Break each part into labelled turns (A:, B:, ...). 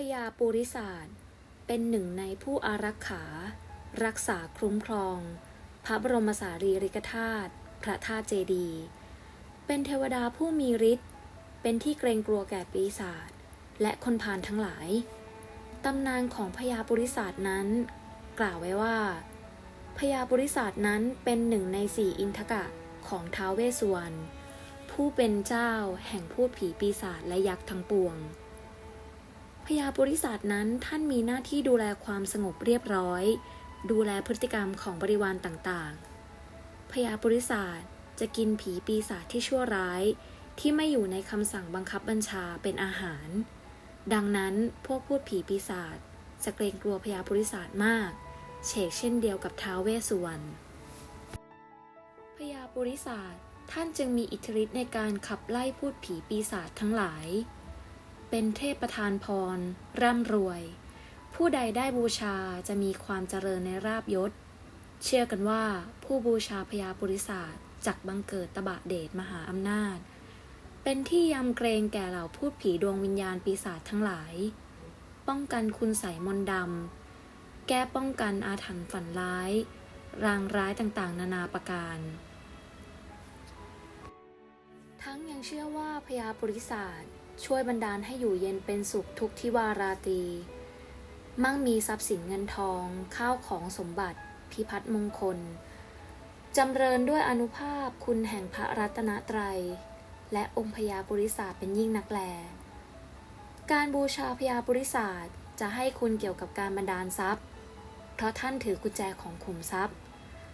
A: พญาปุริศาสตร์เป็นหนึ่งในผู้อารักขา รักษาคุ้มครอง พระบรมสารีริกธาตุพระธาตุเจดีย์เป็นเทวดาผู้มีฤทธิ์เป็นที่เกรงกลัวแก่ปีศาจและคนพาลทั้งหลาย ตำนานของพญาปุริศาสตร์นั้น กล่าวไว้ว่าพญาปุริศาสตร์นั้นเป็นหนึ่งในสี่อินทกะของท้าวเวสสุวรรณผู้เป็นเจ้าแห่งพูดผีปีศาจและยักษ์ทั้งปวง พญาปุริศาสนั้นท่านมีหน้าที่ดูแลความสงบเรียบร้อย ดูแลพฤติกรรมของบริวารต่างๆ พญาปุริศาสจะกินผีปีศาจที่ชั่วร้าย ที่ไม่อยู่ในคำสั่งบังคับบัญชาเป็นอาหาร ดังนั้นพวกพูดผีปีศาจจะเกรงกลัวพญาปุริศาสมาก เฉกเช่นเดียวกับท้าวเวสสุวรรณพญาปุริศาสท่านจึงมีอิทธิฤทธิ์ในการขับไล่พูดผีปีศาจทั้งหลาย เป็นเทพประทานพร ร่ำรวย ผู้ใดได้บูชาจะมีความเจริญในราบยศ เชื่อกันว่าผู้บูชาพญาปุริศาสจักบังเกิดตบะเดชมหาอำนาจ เป็นที่ยำเกรงแก่เหล่าพูดผีดวงวิญญาณปีศาจทั้งหลาย ป้องกันคุณใสมนดำ แก้ป้องกันอาถรรพ์ฝันร้าย รางร้ายต่างๆ นานาประการ ทั้งยังเชื่อว่าพญาปุริศาส ช่วยบันดาลให้อยู่เย็นเป็นสุขทุกทิวาราตรีมั่งมีทรัพย์สินเงินทอง ข้าวของสมบัติ พิพัฒน์มงคล จำเริญด้วยอนุภาพคุณแห่งพระรัตนตรัย และองค์พญาปุริศาสตร์เป็นยิ่งนักแล การบูชาพญาปุริศาสตร์จะให้คุณเกี่ยวกับการบันดาลทรัพย์ เพราะท่านถือกุญแจของขุมทรัพย์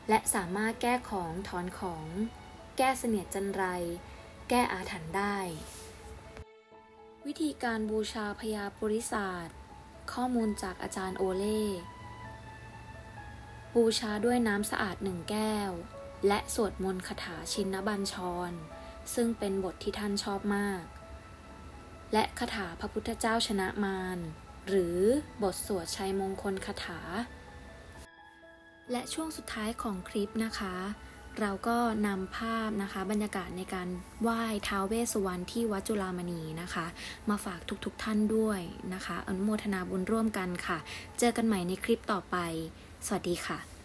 A: และสามารถแก้ของถอนของ แก้เสนียดจันไร แก้อาถรรพ์ได้ วิธีการบูชาพญาปุริศาสตร์ ข้อมูลจากอาจารย์โอเล่ บูชาด้วยน้ำสะอาดหนึ่งแก้ว และสวดมนต์คาถาชินบัญชร ซึ่งเป็นบทที่ท่านชอบมาก และคาถาพระพุทธเจ้าชนะมาร หรือบทสวดชัยมงคลคาถา และช่วงสุดท้ายของคลิปนะคะ เราก็นำภาพนะคะบรรยากาศในการไหว้ท้าวเวสสุวรรณที่วัดจุฬามณีนะคะ มาฝากทุกๆทท่านด้วยนะคะ อนุโมทนาบุญร่วมกันค่ะ เจอกันใหม่ในคลิปต่อไป สวัสดีค่ะ